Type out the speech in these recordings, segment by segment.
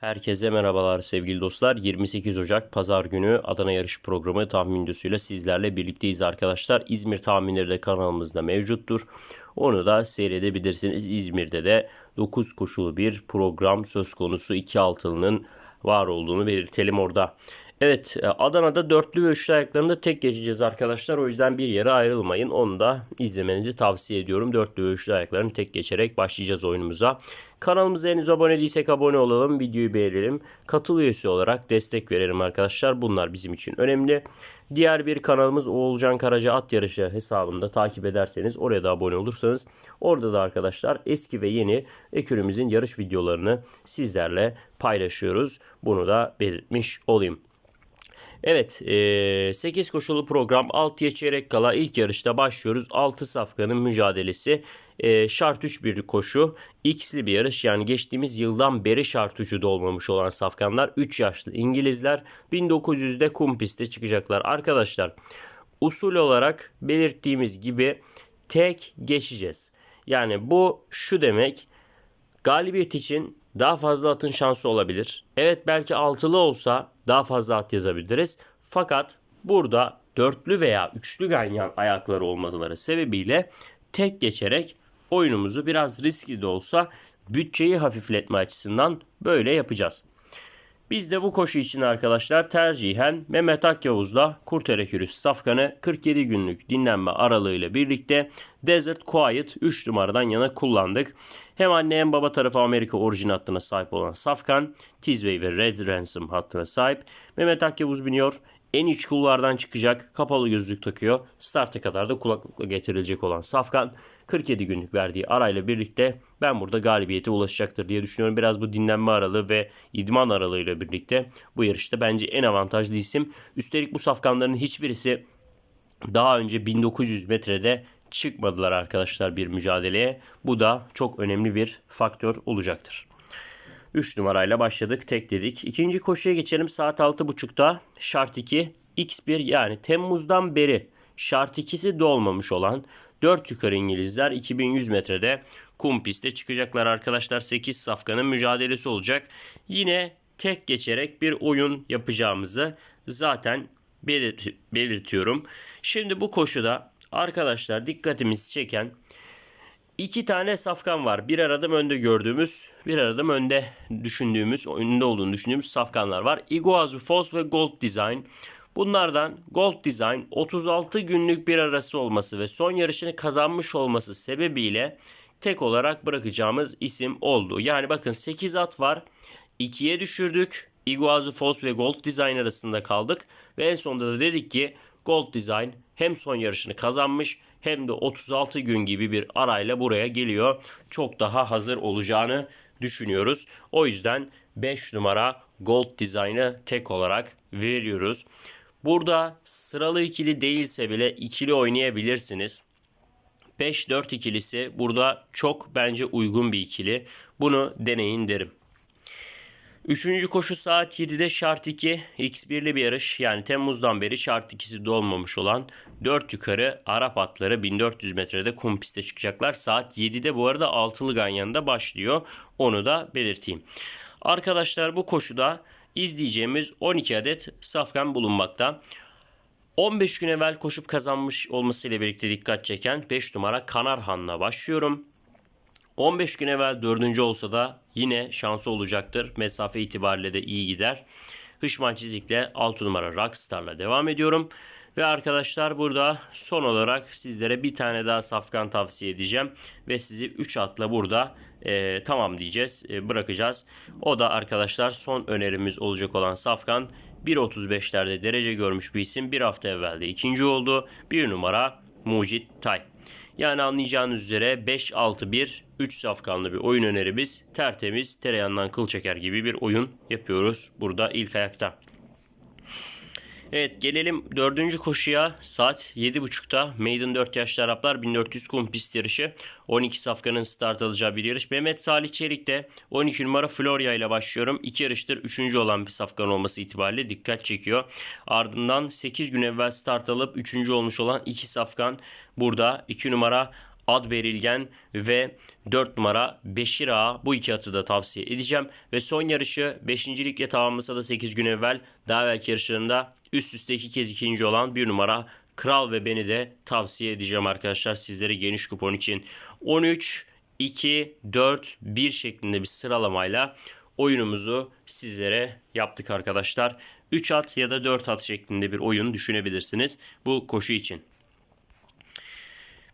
Herkese merhabalar sevgili dostlar. 28 Ocak Pazar günü Adana Yarış Programı tahmin videosuyla sizlerle birlikteyiz arkadaşlar. İzmir tahminleri de kanalımızda mevcuttur. Onu da seyredebilirsiniz. İzmir'de de 9 koşulu bir program söz konusu. 2 altılının var olduğunu belirtelim orada. Evet e, Adana'da dörtlü ve üçlü ayaklarında tek geçeceğiz arkadaşlar. O yüzden bir yere ayrılmayın. Onu da izlemenizi tavsiye ediyorum. Dörtlü ve üçlü ayaklarını tek geçerek başlayacağız oyunumuza. Kanalımıza henüz abone değilsek abone olalım. Videoyu beğenelim. Katıl üyesi olarak destek verelim arkadaşlar. Bunlar bizim için önemli. Diğer bir kanalımız Oğulcan Karaca At Yarışı hesabında takip ederseniz oraya da abone olursanız orada da arkadaşlar eski ve yeni ekürümüzün yarış videolarını sizlerle paylaşıyoruz. Bunu da belirtmiş olayım. Evet 8 koşulu program 6'ya çeyrek kala ilk yarışta başlıyoruz. 6 safkanın mücadelesi e, şart 3 bir koşu. X'li bir yarış yani geçtiğimiz yıldan beri şart 3'ü de olmamış olan safkanlar 3 yaşlı İngilizler 1900'de kum pistte çıkacaklar. Arkadaşlar usul olarak belirttiğimiz gibi tek geçeceğiz. Yani bu şu demek galibiyet için daha fazla atın şansı olabilir. Evet belki altılı olsa daha fazla at yazabiliriz. Fakat burada dörtlü veya üçlü ganyan ayakları olmaları sebebiyle tek geçerek oyunumuzu biraz riskli de olsa bütçeyi hafifletme açısından böyle yapacağız. Biz de bu koşu için arkadaşlar tercihen Mehmet Akyavuz'la Kurterekürüs Safkan'ı 47 günlük dinlenme aralığıyla birlikte Desert Quiet 3 numaradan yana kullandık. Hem anne hem baba tarafı Amerika orijin hattına sahip olan Safkan, Tizway ve Red Ransom hattına sahip. Mehmet Akyavuz biniyor. En iç kulvardan çıkacak. Kapalı gözlük takıyor. Start'a kadar da kulaklıkla getirilecek olan Safkan 47 günlük verdiği arayla birlikte ben burada galibiyete ulaşacaktır diye düşünüyorum. Biraz bu dinlenme aralığı ve idman aralığıyla birlikte bu yarışta bence en avantajlı isim. Üstelik bu safkanların hiçbirisi daha önce 1900 metrede çıkmadılar arkadaşlar bir mücadeleye. Bu da çok önemli bir faktör olacaktır. 3 numarayla başladık. Tek dedik. İkinci koşuya geçelim. Saat 6.30'da şart 2 X1 yani Temmuz'dan beri şart 2'si dolmamış olan 4 yukarı İngilizler 2100 metrede kum pistte çıkacaklar arkadaşlar. 8 safkanın mücadelesi olacak. Yine tek geçerek bir oyun yapacağımızı zaten belirt belirtiyorum. Şimdi bu koşuda arkadaşlar dikkatimizi çeken iki tane safkan var. Bir aradım önde gördüğümüz, bir aradım önde düşündüğümüz, önünde olduğunu düşündüğümüz safkanlar var. Iguazu Falls ve Gold Design. Bunlardan Gold Design 36 günlük bir arası olması ve son yarışını kazanmış olması sebebiyle tek olarak bırakacağımız isim oldu. Yani bakın 8 at var. 2'ye düşürdük. Iguazu Falls ve Gold Design arasında kaldık. Ve en sonunda da dedik ki Gold Design hem son yarışını kazanmış hem de 36 gün gibi bir arayla buraya geliyor. Çok daha hazır olacağını düşünüyoruz. O yüzden 5 numara Gold Design'ı tek olarak veriyoruz. Burada sıralı ikili değilse bile ikili oynayabilirsiniz. 5-4 ikilisi burada çok bence uygun bir ikili. Bunu deneyin derim. Üçüncü koşu saat 7'de şart 2 X1'li bir yarış yani Temmuz'dan beri şart 2'si dolmamış olan 4 yukarı Arap atları 1400 metrede kum piste çıkacaklar. Saat 7'de bu arada altılı ganyanında başlıyor onu da belirteyim. Arkadaşlar bu koşuda izleyeceğimiz 12 adet safkan bulunmakta. 15 gün evvel koşup kazanmış olmasıyla birlikte dikkat çeken 5 numara Kanarhan'la başlıyorum. 15 gün evvel 4. olsa da yine şansı olacaktır. Mesafe itibariyle de iyi gider. Hışman Çizik'le 6 numara Rockstar'la devam ediyorum. Ve arkadaşlar burada son olarak sizlere bir tane daha safkan tavsiye edeceğim. Ve sizi 3 atla burada e, tamam diyeceğiz e, bırakacağız. O da arkadaşlar son önerimiz olacak olan safkan 1.35'lerde derece görmüş bir isim. Bir hafta evvel de ikinci oldu. Bir numara Mucit Tay. Yani anlayacağınız üzere 5-6-1 3 safkanlı bir oyun önerimiz. Tertemiz tereyağından kıl çeker gibi bir oyun yapıyoruz burada ilk ayakta. Evet gelelim dördüncü koşuya. Saat 7.30'da Maiden 4 yaşlı Araplar 1400 kum pist yarışı. 12 safkanın start alacağı bir yarış. Mehmet Salih Çelik'te 12 numara Florya ile başlıyorum. 2 yarıştır 3. olan bir safkan olması itibariyle dikkat çekiyor. Ardından 8 gün evvel start alıp 3. olmuş olan 2 safkan burada 2 numara Ad Berilgen ve 4 numara Beşir Ağa bu iki atı da tavsiye edeceğim. Ve son yarışı 5. ligle tamamlasa da 8 gün evvel daha belki yarışlarında üst üste iki kez ikinci olan 1 numara Kral ve beni de tavsiye edeceğim arkadaşlar sizlere geniş kupon için. 13, 2, 4, 1 şeklinde bir sıralamayla oyunumuzu sizlere yaptık arkadaşlar. 3 at ya da 4 at şeklinde bir oyun düşünebilirsiniz bu koşu için.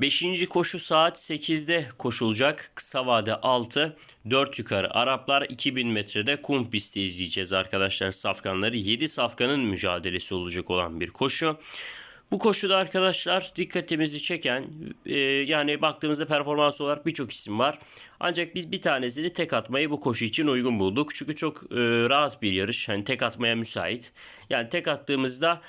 Beşinci koşu saat 8'de koşulacak. Kısa vade 6, 4 yukarı Araplar 2000 metrede kum pisti izleyeceğiz arkadaşlar safkanları. 7 safkanın mücadelesi olacak olan bir koşu. Bu koşuda arkadaşlar dikkatimizi çeken e, yani baktığımızda performans olarak birçok isim var. Ancak biz bir tanesini tek atmayı bu koşu için uygun bulduk. Çünkü çok e, rahat bir yarış. Hani tek atmaya müsait. Yani tek attığımızda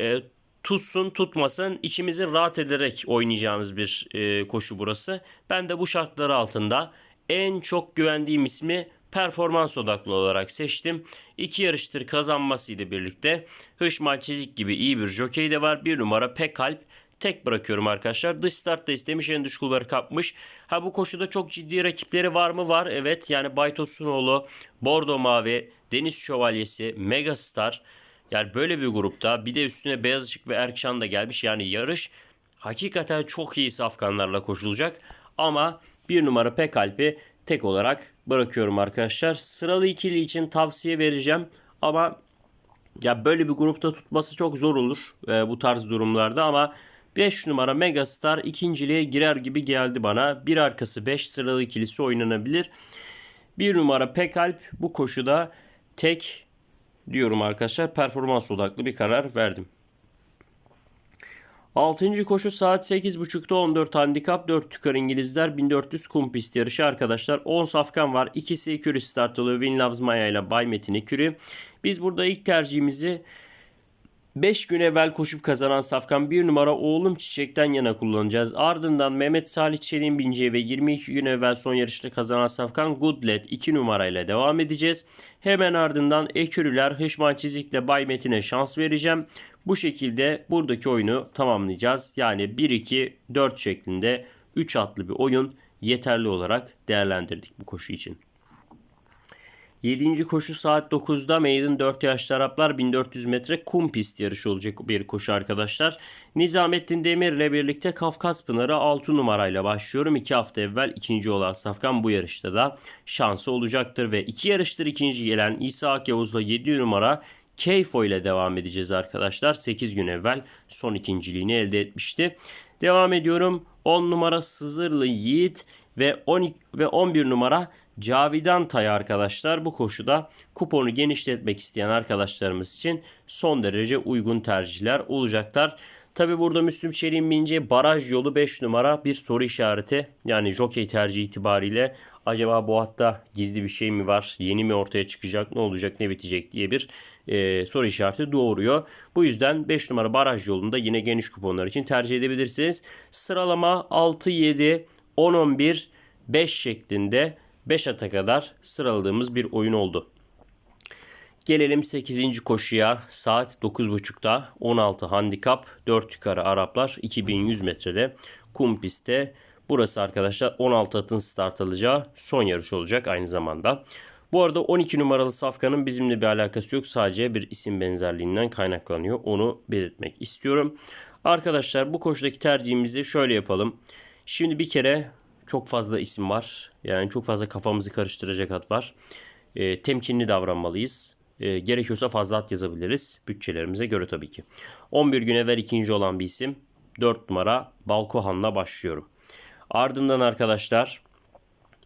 e, tutsun tutmasın içimizi rahat ederek oynayacağımız bir e, koşu burası. Ben de bu şartlar altında en çok güvendiğim ismi performans odaklı olarak seçtim. İki yarıştır kazanmasıyla birlikte Hışmal Çizik gibi iyi bir jokey de var. Bir numara Pekalp tek bırakıyorum arkadaşlar. Dış startta istemiş en dış kulvarı kapmış. Ha bu koşuda çok ciddi rakipleri var mı? Var evet yani Baytosunoğlu, Bordo Mavi, Deniz Şövalyesi, Megastar. Yani böyle bir grupta bir de üstüne Beyaz Işık ve Erkşan da gelmiş. Yani yarış hakikaten çok iyi safkanlarla koşulacak. Ama bir numara Pekalp'i tek olarak bırakıyorum arkadaşlar. Sıralı ikili için tavsiye vereceğim ama ya böyle bir grupta tutması çok zor olur e, bu tarz durumlarda ama 5 numara Megastar ikinciliğe girer gibi geldi bana. Bir arkası 5 sıralı ikilisi oynanabilir. 1 numara Pekalp bu koşuda tek diyorum arkadaşlar. Performans odaklı bir karar verdim. 6. koşu saat 8.30'da 14 handikap 4 tükar İngilizler 1400 kum pist yarışı arkadaşlar. 10 safkan var. İkisi Ekürü start alıyor. Win Loves Maya ile Bay Metin Ekürü. Biz burada ilk tercihimizi 5 gün evvel koşup kazanan Safkan 1 numara Oğlum Çiçek'ten yana kullanacağız. Ardından Mehmet Salih Çelik'in bineceği ve 22 gün evvel son yarışta kazanan Safkan Goodlet 2 numarayla devam edeceğiz. Hemen ardından Ekürüler Hışman Çizik'le Bay Metin'e şans vereceğim. Bu şekilde buradaki oyunu tamamlayacağız. Yani 1-2-4 şeklinde 3 atlı bir oyun yeterli olarak değerlendirdik bu koşu için. 7. koşu saat 9'da Maiden 4 yaşlı Araplar 1400 metre kum pist yarışı olacak bir koşu arkadaşlar. Nizamettin Demir ile birlikte Kafkas Pınarı 6 numarayla başlıyorum. 2 hafta evvel ikinci olan Safkan bu yarışta da şansı olacaktır. Ve 2 yarıştır ikinci gelen İsa Akyavuz'la 7 numara Keyfo ile devam edeceğiz arkadaşlar. 8 gün evvel son ikinciliğini elde etmişti. Devam ediyorum. 10 numara Sızırlı Yiğit ve 12 ve 11 numara Cavidan Tay arkadaşlar bu koşuda kuponu genişletmek isteyen arkadaşlarımız için son derece uygun tercihler olacaklar. Tabi burada Müslüm Çelik'in bineceği baraj yolu 5 numara bir soru işareti. Yani jockey tercih itibariyle acaba bu hatta gizli bir şey mi var? Yeni mi ortaya çıkacak? Ne olacak? Ne bitecek? diye bir e, soru işareti doğuruyor. Bu yüzden 5 numara baraj yolunda yine geniş kuponlar için tercih edebilirsiniz. Sıralama 6, 7, 10, 11, 5 şeklinde 5 ata kadar sıraladığımız bir oyun oldu. Gelelim 8. koşuya. Saat 9.30'da 16 handikap 4 yukarı Araplar 2100 metrede kum pistte. Burası arkadaşlar 16 atın start alacağı son yarış olacak aynı zamanda. Bu arada 12 numaralı Safkan'ın bizimle bir alakası yok. Sadece bir isim benzerliğinden kaynaklanıyor. Onu belirtmek istiyorum. Arkadaşlar bu koşudaki tercihimizi şöyle yapalım. Şimdi bir kere çok fazla isim var. Yani çok fazla kafamızı karıştıracak at var. E, temkinli davranmalıyız. E, gerekiyorsa fazla at yazabiliriz. Bütçelerimize göre tabii ki. 11 gün evvel ikinci olan bir isim. 4 numara Balkohan'la başlıyorum. Ardından arkadaşlar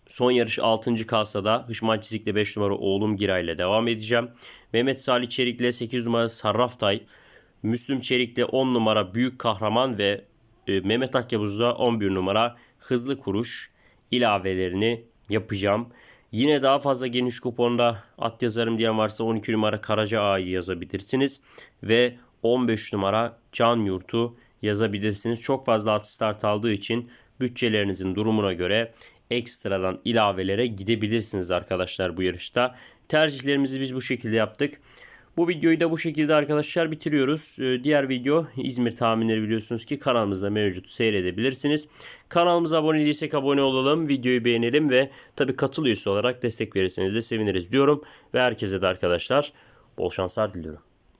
son yarış 6. kalsada Hışman Çizik'le 5 numara oğlum Giray ile devam edeceğim. Mehmet Salih Çelik'le 8 numara Sarraftay. Müslüm Çelik'le 10 numara Büyük Kahraman ve e, Mehmet Akyabuz'da 11 numara Hızlı Kuruş ilavelerini yapacağım. Yine daha fazla geniş kuponda at yazarım diyen varsa 12 numara Karaca Ağa'yı yazabilirsiniz. Ve 15 numara Can Yurt'u yazabilirsiniz. Çok fazla at start aldığı için bütçelerinizin durumuna göre ekstradan ilavelere gidebilirsiniz arkadaşlar bu yarışta. Tercihlerimizi biz bu şekilde yaptık. Bu videoyu da bu şekilde arkadaşlar bitiriyoruz. Ee, Diğer video İzmir tahminleri biliyorsunuz ki kanalımızda mevcut seyredebilirsiniz. Kanalımıza abone değilsek abone olalım, videoyu beğenelim ve tabi katıl olarak destek verirseniz de seviniriz diyorum. Ve herkese de arkadaşlar bol şanslar diliyorum.